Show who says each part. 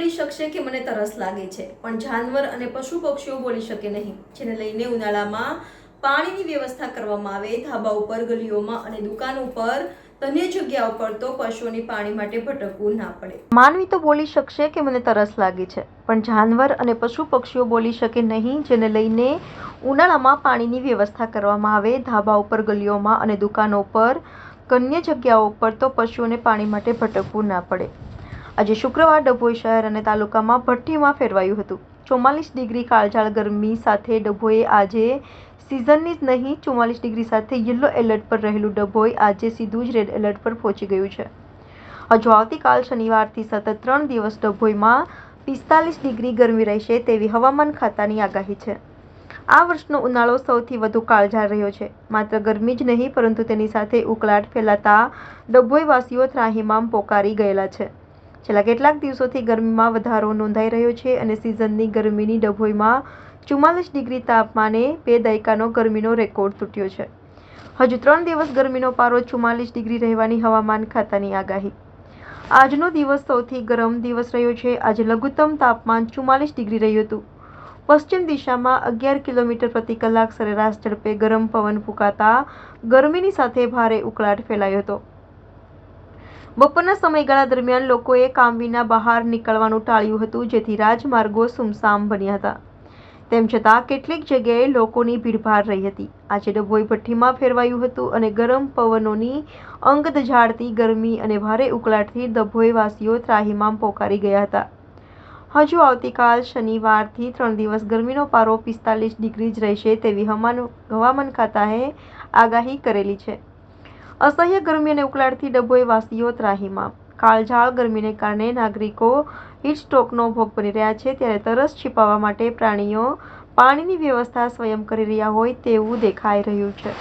Speaker 1: શકશે કે મને તરસ લાગે છે, પણ જાનવર અને પશુ પક્ષીઓ બોલી શકે નહીં. જેને લઈને ઉનાળામાં પાણીની વ્યવસ્થા કરવામાં આવે, ધાબા ઉપર, ગલીઓમાં અને દુકાન ઉપર અન્ય જગ્યાઓ પર તો પશુઓને પાણી માટે ભટકવું ના પડે. માનવી તો બોલી શકશે કે મને તરસ લાગી છે, પણ જાનવર અને પશુ પક્ષીઓ બોલી શકે નહીં, જેને લઈને ઉનાળામાં પાણીની વ્યવસ્થા કરવામાં આવે, ધાબા ઉપર, ગલીઓમાં અને દુકાનો પર અન્ય જગ્યાઓ પર તો પશુઓને પાણી માટે ભટકવું ના પડે. આજે શુક્રવાર ડભોઈ શહેર અને તાલુકામાં ભઠ્ઠીમાં ફેરવાયું હતું. ચોમાલીસ ડિગ્રી કાળઝાળ ગરમી સાથે ડભોએ આજે સિઝનની જ નહીં, ચુમ્માલીસ ડિગ્રી સાથે યલો એલર્ટ પર રહેલું ડભોઈ આજે સીધું જ રેડ એલર્ટ પર પહોંચી ગયું છે. હજુ આવતીકાલ શનિવારથી સતત ત્રણ દિવસ ડભોઈમાં પિસ્તાલીસ ડિગ્રી ગરમી રહેશે તેવી હવામાન ખાતાની આગાહી છે. આ વર્ષનો ઉનાળો સૌથી વધુ કાળઝાળ રહ્યો છે. માત્ર ગરમી જ નહીં, પરંતુ તેની સાથે ઉકળાટ ફેલાતા ડભોઈવાસીઓ ત્રાહિમામ પોકારી ગયેલા છે. છેલ્લા કેટલાક દિવસોથી ગરમીમાં વધારો નોંધાઈ રહ્યો છે અને સિઝનની ગરમીની ડભોઈમાં ચુમ્માલીસ ડિગ્રી તાપમાને બે દાયકાનો ગરમીનો રેકોર્ડ તૂટ્યો છે. હજુ ત્રણ દિવસ ગરમીનો પારો ચુમ્માલીસ ડિગ્રી રહેવાની હવામાન ખાતાની આગાહી. આજનો દિવસ સૌથી ગરમ દિવસ રહ્યો છે. આજે લઘુત્તમ તાપમાન ચુમ્માલીસ ડિગ્રી રહ્યું હતું. પશ્ચિમ દિશામાં અગિયાર કિલોમીટર પ્રતિ કલાક સરેરાશ ઝડપે ગરમ પવન ફૂંકાતા ગરમીની સાથે ભારે ઉકળાટ ફેલાયો હતો. બપોરના સમયગાળા દરમિયાન લોકોએ કામ વિના બહાર નીકળવાનું ટાળ્યું હતું, જેથી રાજમાર્ગો સુમસામ બન્યા હતા. તેમ છતાં કેટલીક જગ્યાએ લોકોની ભીડભાડ રહી હતી. આજે ડભોઈ ભઠ્ઠીમાં ફેરવાયું હતું અને ગરમ પવનોની અંગ દઝાડતી ગરમી અને ભારે ઉકળાટથી ડભોઈવાસીઓ ત્રાહિમામ પોકારી ગયા હતા. હજુ આવતીકાલ શનિવારથી ત્રણ દિવસ ગરમીનો પારો પિસ્તાલીસ ડિગ્રી જ રહેશે તેવી હવામાન હવામાન ખાતાએ આગાહી કરેલી છે. અસહ્ય ગરમી અને ઉકળાટથી ડભોઈ વાસીઓ ત્રાહીમાં કાળઝાળ ગરમીને કારણે નાગરિકો હીટસ્ટ્રોકનો ભોગ બની રહ્યા છે. ત્યારે તરસ છીપાવવા માટે પ્રાણીઓ પાણીની વ્યવસ્થા સ્વયં કરી રહ્યા હોય તેવું દેખાઈ રહ્યું છે.